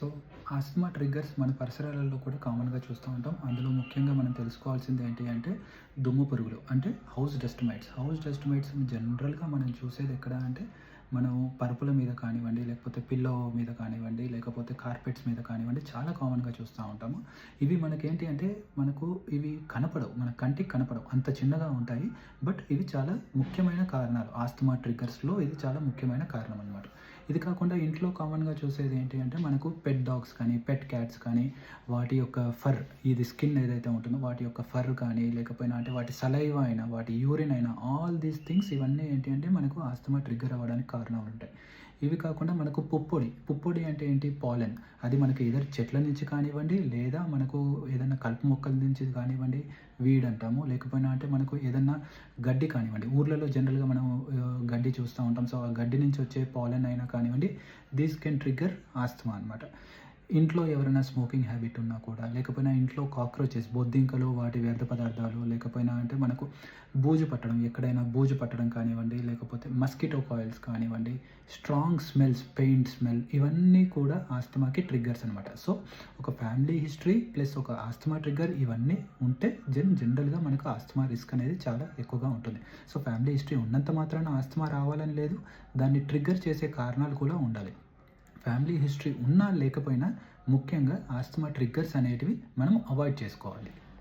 So Asma triggers మన పరిసరాలలో కూడా కామన్గా చూస్తూ ఉంటాం. అందులో ముఖ్యంగా మనం తెలుసుకోవాల్సింది ఏంటి అంటే దుమ్ము పురుగులు అంటే house dust mites. House dust mites జనరల్గా మనం చూసేది ఎక్కడ అంటే మనం పరుపుల మీద కానివ్వండి లేకపోతే పిల్లో మీద కానివ్వండి లేకపోతే కార్పెట్స్ మీద కానివ్వండి చాలా కామన్గా చూస్తూ ఉంటాము. ఇవి మనకేంటి అంటే మనకు ఇవి కనపడవు మన కంటికి కనపడవు. అంత చిన్నగా ఉంటాయి. బట్ ఇవి చాలా ముఖ్యమైన కారణాలు. ఆస్తమా ట్రిగ్గర్స్లో ఇది చాలా ముఖ్యమైన కారణం అనమాట ఇది కాకుండా ఇంట్లో కామన్గా చూసేది ఏంటి అంటే మనకు పెట్ డాగ్స్ కానీ పెట్ క్యాట్స్ కానీ వాటి యొక్క ఫర్ ఇది స్కిన్ ఏదైతే ఉంటుందో వాటి యొక్క ఫర్ కానీ లేకపోయినా అంటే వాటి సలైవ అయినా వాటి యూరిన్ అయినా ఆల్ దీస్ థింగ్స్ ఇవన్నీ ఏంటి అంటే మనకు ఆస్తమా ట్రిగ్గర్ అవ్వడానికి కారణాలు ఉంటాయి. ఇవి కాకుండా మనకు పుప్పొడి పుప్పొడి అంటే ఏంటి? పాలెన్ అది మనకి ఏదైనా చెట్ల నుంచి కానివ్వండి లేదా మనకు ఏదైనా కలుపు మొక్కల నుంచి కానివ్వండి వీడ్ అంటాము. లేకపోయినా అంటే మనకు ఏదన్నా గడ్డి కానివ్వండి ఊర్లలో జనరల్గా మనం గడ్డి చూస్తూ ఉంటాం. సో ఆ గడ్డి నుంచి వచ్చే పాలెన్ అయినా కానివ్వండి దీస్ కెన్ ట్రిగ్గర్ ఆస్తమా అనమాట ఇంట్లో ఎవరైనా స్మోకింగ్ హ్యాబిట్ ఉన్నా కూడా లేకపోయినా ఇంట్లో కాక్రోచెస్ బొద్దింకలు వాటి వ్యర్థ పదార్థాలు లేకపోయినా అంటే మనకు బూజు పట్టడం ఎక్కడైనా బూజు పట్టడం కానివ్వండి లేకపోతే మస్కిటో కాయిల్స్ కానివ్వండి స్ట్రాంగ్ స్మెల్స్ పెయింట్ స్మెల్ ఇవన్నీ కూడా ఆస్తమాకి ట్రిగ్గర్స్ అనమాట సో ఒక ఫ్యామిలీ హిస్టరీ ప్లస్ ఒక ఆస్తమా ట్రిగ్గర్ ఇవన్నీ ఉంటే జన్ జనరల్గా మనకు ఆస్తమా రిస్క్ అనేది చాలా ఎక్కువగా ఉంటుంది. సో ఫ్యామిలీ హిస్టరీ ఉన్నంత మాత్రాన ఆస్తమా రావాలని లేదు దాన్ని ట్రిగ్గర్ చేసే కారణాలు కూడా ఉండాలి. ఫ్యామిలీ హిస్టరీ ఉన్నా లేకపోయినా ముఖ్యంగా ఆస్తమా ట్రిగ్గర్స్ అనేటివి మనం అవాయిడ్ చేసుకోవాలి.